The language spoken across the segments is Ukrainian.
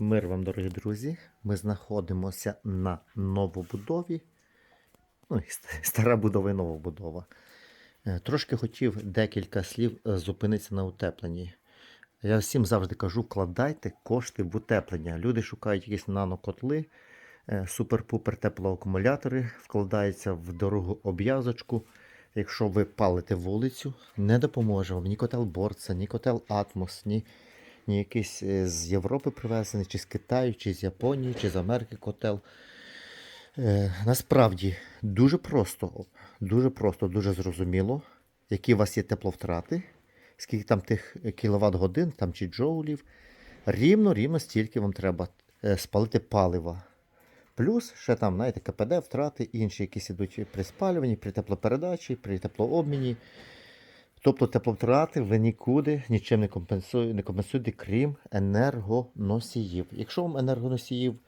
Мир вам, дорогі друзі. Ми знаходимося на новобудові. Ну, стара будова і нова будова. Е, Трошки хотів декілька слів е, зупинитися на утепленні. Я всім завжди кажу, вкладайте кошти в утеплення. Люди шукають якісь нанокотли, е, супер-пупер теплоакумулятори, вкладаються в дорогу обв'язочку. Якщо ви палите вулицю, не допоможе вам ні котел Борца, ні котел Атмос, ні, ні якийсь е, з Європи привезений, чи з Китаю, чи з Японії, чи з Америки котел. Е, насправді дуже просто, дуже просто, дуже зрозуміло, які у вас є тепловтрати, скільки там тих кіловат годин там, чи джоулів. Рівно, рівно стільки вам треба е, спалити палива. Плюс ще там, знаєте, КПД, втрати, інші якісь ідуть при спалюванні, при теплопередачі, при теплообміні. Тобто тепловтрати ви нікуди нічим не компенсуєте, не компенсуєте, крім енергоносіїв. Якщо вам енергоносіїв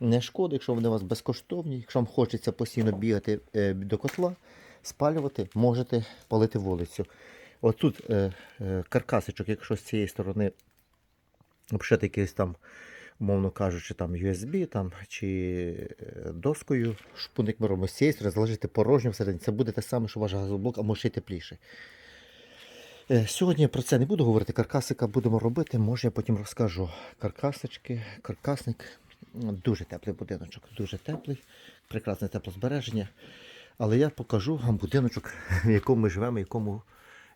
не шкода, якщо вони у вас безкоштовні, якщо вам хочеться постійно бігати е, до котла, спалювати, можете палити вулицю. Отут е, е, каркасичок, якщо з цієї сторони обшити якийсь там, умовно кажучи, там USB там, чи е, доскою, шпуник ми робимо з цієї сторони, залишити порожньо всередині. Це буде те саме, що ваш газоблок, а може й тепліше. Е, Сьогодні про це не буду говорити. Каркасика будемо робити, може я потім розкажу. Каркасички, каркасник. Дуже теплий будиночок, дуже теплий, прекрасне теплозбереження. Але я покажу вам будиночок, в якому ми живемо, якому,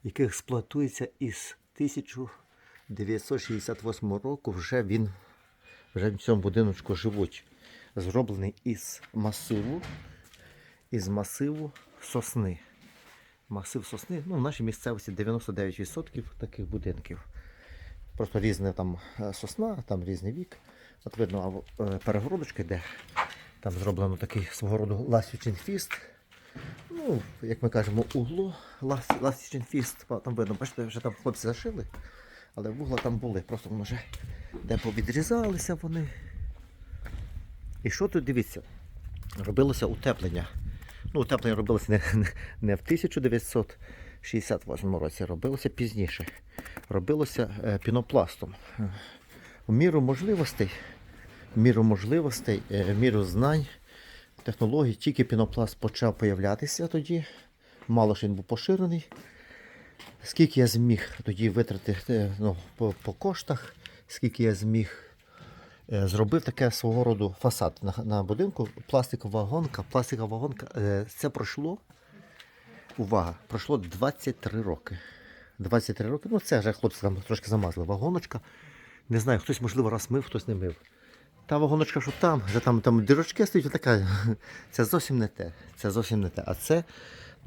який експлуатується із 1968 року. Вже він вже в цьому будиночку живуть. Зроблений із масиву, із масиву сосни масив сосни. Ну, в нашій місцевості 99% таких будинків. Просто різна там е, сосна, там різний вік. От видно, е, перегородочка йде. Там зроблено такий свого роду ластівчин фіст. Ну, як ми кажемо, угло лас- ластівчин фіст. Там видно, бачите, вже там хлопці зашили, але вугла там були. Просто воно де повідрізалися вони. І що тут дивіться? Робилося утеплення. Ну, утеплення робилося не, не, не в 1968 році, робилося пізніше. Робилося е, пінопластом. В міру можливостей, в міру можливостей, е, в міру знань, технологій, тільки пінопласт почав появлятися тоді. Мало що він був поширений. Скільки я зміг тоді витратити е, ну, по, по коштах, скільки я зміг зробив таке свого роду фасад на, на будинку. Пластикова вагонка. Пластикова вагонка. е, Це пройшло. Увага, пройшло 23 роки. 23 роки. Ну, це вже хлопці там трошки замазали. Вагоночка. Не знаю, хтось, можливо, раз мив, хтось не мив. Та вагоночка, що там, вже там, там дірочки стоять, така. Це зовсім не те. Це зовсім не те. А це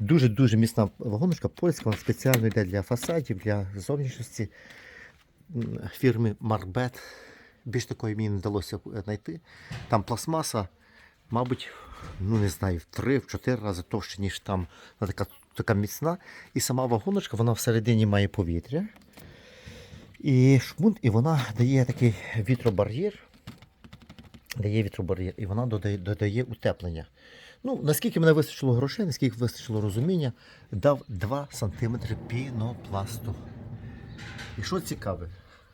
дуже-дуже міцна вагоночка, польська, вона спеціально йде для фасадів, для зовнішності фірми Марбет. Більш такої мені не вдалося е, знайти. Там пластмаса, мабуть, ну не знаю, в три, в чотири рази товще, ніж там. Вона така, така міцна. І сама вагоночка, вона всередині має повітря. І шмунт, і вона дає такий вітробар'єр. Дає вітробар'єр, і вона додає, додає утеплення. Ну, наскільки мене вистачило грошей, наскільки вистачило розуміння, дав 2 см пінопласту. І що цікаве?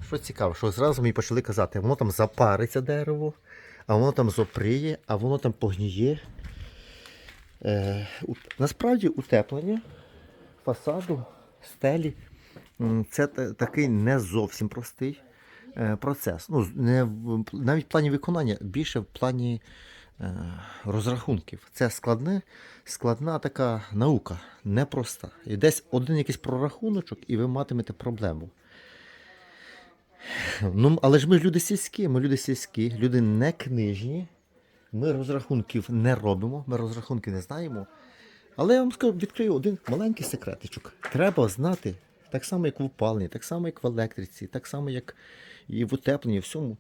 Що цікаво, що зразу мені почали казати, воно там запариться дерево, а воно там зоприє, а воно там погніє. Е, у- насправді утеплення фасаду, стелі це та- такий не зовсім простий е, процес. Ну, не навіть в плані виконання, більше в плані е, розрахунків. Це складне, складна така наука, непроста. І десь один якийсь прорахуночок, і ви матимете проблему. Ну, але ж ми люди сільські, ми люди сільські, люди не книжні. Ми розрахунків не робимо, ми розрахунки не знаємо. Але я вам скажу, відкрию один маленький секретичок. Треба знати, так само, як в опаленні, так само, як в електриці, так само, як і в утепленні, всьому.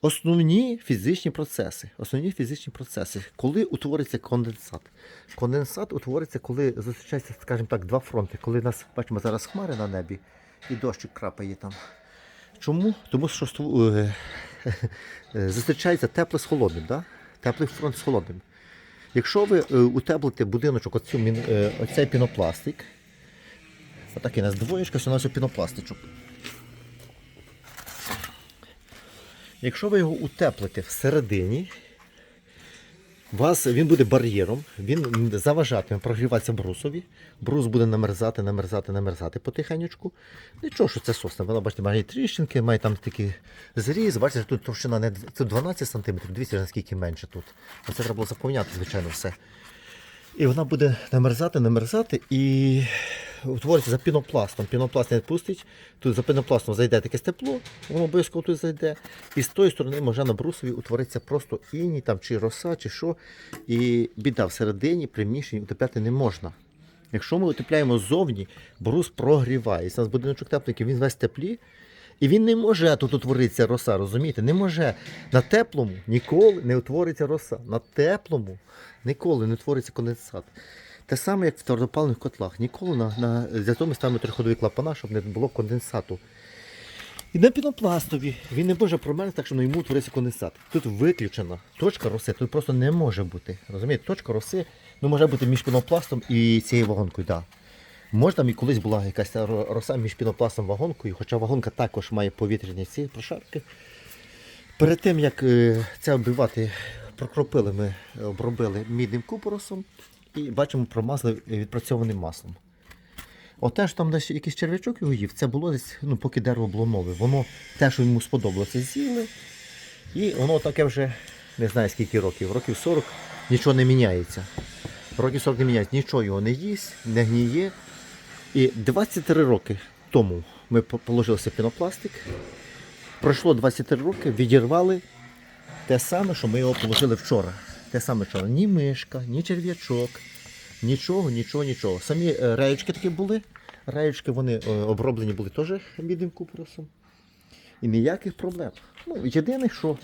Основні фізичні процеси. Основні фізичні процеси. Коли утвориться конденсат? Конденсат утвориться, коли зустрічаються, скажімо так, два фронти. Коли нас бачимо зараз хмари на небі і дощик крапає там. Чому? Тому що е, е, зустрічається тепле з холодним, да? теплий фронт з холодним. Якщо ви е, утеплите будиночок, оцю, оцей пінопластик, отакий у нас двоєчка, що у нас пінопластичок. Якщо ви його утеплите всередині, вас він буде бар'єром, він заважатиме прогріватися брусові. Брус буде намерзати, намерзати, намерзати потихеньку. Нічого, що це сосна. Вона, бачите, має тріщинки, має там такий зріз. Бачите, тут товщина не тут 12 см, дивіться, наскільки менше тут. Оце треба було заповняти, звичайно, все. І вона буде намерзати, намерзати і утвориться за пінопластом. Пінопласт не пустить. Тут за пінопластом зайде таке тепло, воно обов'язково тут зайде. І з тої сторони може на брусові утвориться просто іній, там, чи роса, чи що. І біда всередині приміщення утепляти не можна. Якщо ми утепляємо ззовні, брус прогрівається. У нас будиночок тепленький, він весь теплі. І він не може тут утворитися роса, розумієте? Не може. На теплому ніколи не утвориться роса. На теплому ніколи не утвориться конденсат. Те саме, як в твердопаливних котлах. Ніколи на, на, для того ми ставимо триходові клапана, щоб не було конденсату. І на пінопластові він не може промерзнути, так що на йому утвориться конденсат. Тут виключена точка роси, тут просто не може бути. Розумієте, точка роси ну, може бути між пінопластом і цією вагонкою. Да. Може, там і колись була якась роса між пінопластом і вагонкою, хоча вагонка також має повітряні ці прошарки. Перед тим, як е, це оббивати, прокропили ми, обробили мідним купоросом і бачимо, промазали е, відпрацьованим маслом. Оте ж там десь якийсь черв'ячок його їв, це було десь, ну, поки дерево було нове. Воно те, що йому сподобалося, з'їли. І воно таке вже не знаю скільки років, років 40 нічого не міняється. Років 40 не міняється, нічого його не їсть, не гніє. І 23 роки тому ми положилися пінопластик. Пройшло 23 роки, відірвали те саме, що ми його положили вчора. Те саме, що ні мишка, ні черв'ячок, нічого, нічого, нічого. Самі е, реєчки такі були. Реєчки вони е, оброблені були теж мідним купоросом. І ніяких проблем. Ну, єдине, що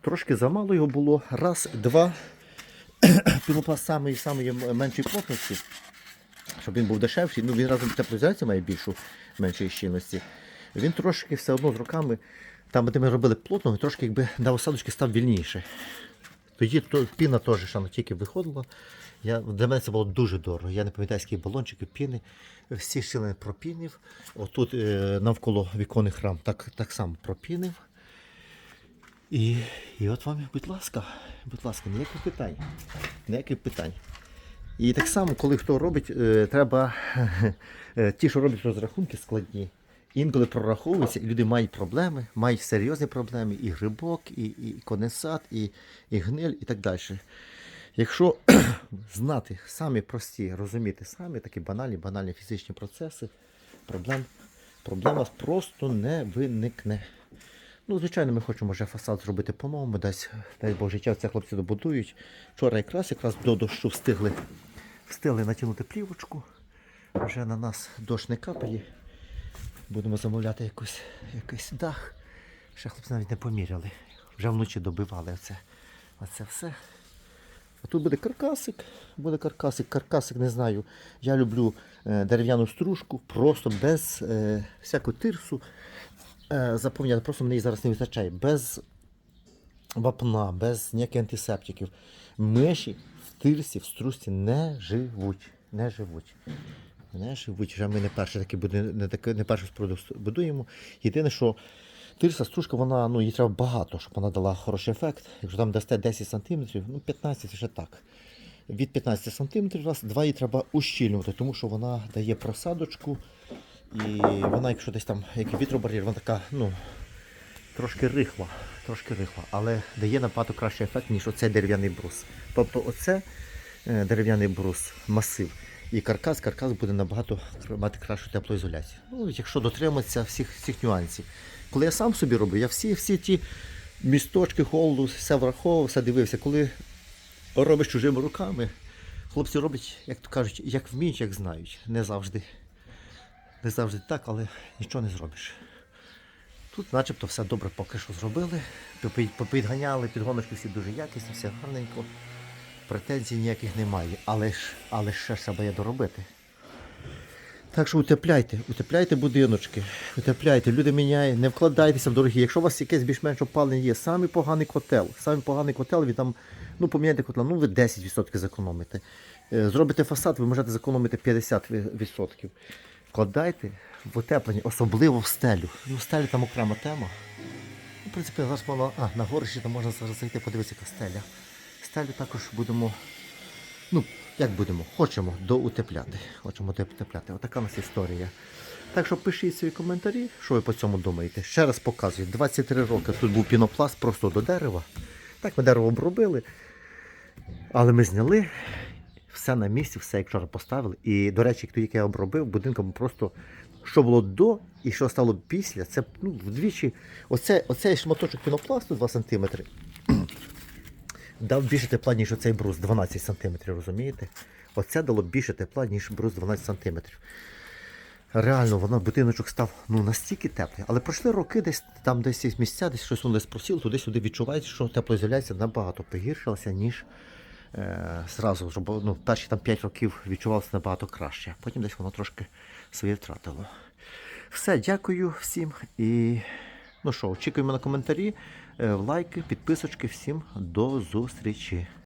трошки замало його було. Раз, два. Пінопласт самої самої меншої плотності, щоб він був дешевший. Ну, він разом теплоізоляція має більшу меншої щільності. Він трошки все одно з роками, там, де ми робили плотно, трошки якби на осадочки став вільніше. Тоді то, піна теж ще тільки виходила. Я, для мене це було дуже дорого. Я не пам'ятаю, скільки балончиків піни. Всі щілини пропінив. Отут е, навколо віконних рам так, так само пропінив. І, і от вам, будь ласка, будь ласка, ніяких питань. Ніяких питань. І так само, коли хто робить, е, треба е, ті, що роблять розрахунки складні, інколи прораховуються, і люди мають проблеми, мають серйозні проблеми, і грибок, і, і конденсат, і, і гниль, і так далі. Якщо знати самі прості, розуміти самі такі банальні, банальні фізичні процеси, проблем, проблем у вас просто не виникне. Ну, звичайно, ми хочемо вже фасад зробити по-новому, десь, дай Бог життя, це хлопці добудують. Вчора якраз якраз до дощу встигли, встигли натягнути плівочку. Вже на нас дощ не капає. Будемо замовляти якусь, якийсь дах. Ще хлопці навіть не поміряли. Вже вночі добивали оце, оце все. А тут буде каркасик, буде каркасик, каркасик, не знаю. Я люблю е, дерев'яну стружку, просто без е, всякого тирсу. Е, заповняти, просто мені зараз не вистачає. Без вапна, без ніяких антисептиків. Миші в тирсі, в стружці не живуть. Не живуть. Живуть. Вже ми не перший такий буде, не, таке- не споруду будуємо. Єдине, що тирса стружка, вона, ну, їй треба багато, щоб вона дала хороший ефект. Якщо там дасте 10 см, ну 15 вже так. Від 15 см раз, два її треба ущільнювати, тому що вона дає просадочку. І вона, якщо десь там як вітробар'єр, вона така, ну, трошки рихла, трошки рихла, але дає набагато кращий ефект, ніж оцей дерев'яний брус. Тобто оце е, дерев'яний брус, масив. І каркас, каркас буде набагато мати кращу теплоізоляцію. Ну, якщо дотриматися всіх, всіх нюансів. Коли я сам собі робив, я всі, всі ті місточки, холоду, все враховував, все дивився. Коли робиш чужими руками, хлопці роблять, як то кажуть, як вміють, як знають. Не завжди. Не завжди так, але нічого не зробиш. Тут начебто все добре поки що зробили. Попід- Попідганяли, підгоночки всі дуже якісні, все гарненько. Претензій ніяких немає. Але ж, але ще треба є доробити. Так що утепляйте, утепляйте будиночки, утепляйте, люди міняють, не вкладайтеся в дорогі. Якщо у вас якесь більш-менш опалення є, самий поганий котел, самий поганий котел, ви там, ну поміняйте котла, ну ви 10% зекономите. Е, Зробите фасад, ви можете зекономити 50%. Вкладайте в утеплення, особливо в стелю. Ну, в стелі там окрема тема. В принципі, зараз мало. А, на горищі там можна зараз зайти, подивитися яка стеля. Стелю також будемо. Ну, як будемо? Хочемо доутепляти. Хочемо доутепляти. Отака у нас історія. Так що пишіть свої коментарі, що ви по цьому думаєте. Ще раз показую. 23 роки тут був пінопласт просто до дерева. Так ми дерево обробили. Але ми зняли все на місці, все як вчора поставили. І, до речі, як я обробив, будинком просто що було до і що стало після, це ну, вдвічі. Оце, оцей шматочок пінопласту 2 см дав більше тепла, ніж оцей брус 12 см, розумієте? Оце дало більше тепла, ніж брус 12 см. Реально, воно будиночок став ну, настільки теплий. Але пройшли роки, десь там десь місця, десь щось воно десь просіло, туди-сюди відчувається, що теплоізоляція набагато погіршилася, ніж е, зразу. Щоб, ну, перші там 5 років відчувалося набагато краще. Потім десь воно трошки своє втратило. Все, дякую всім. І ну що, очікуємо на коментарі, лайки, підписочки. Всім до зустрічі.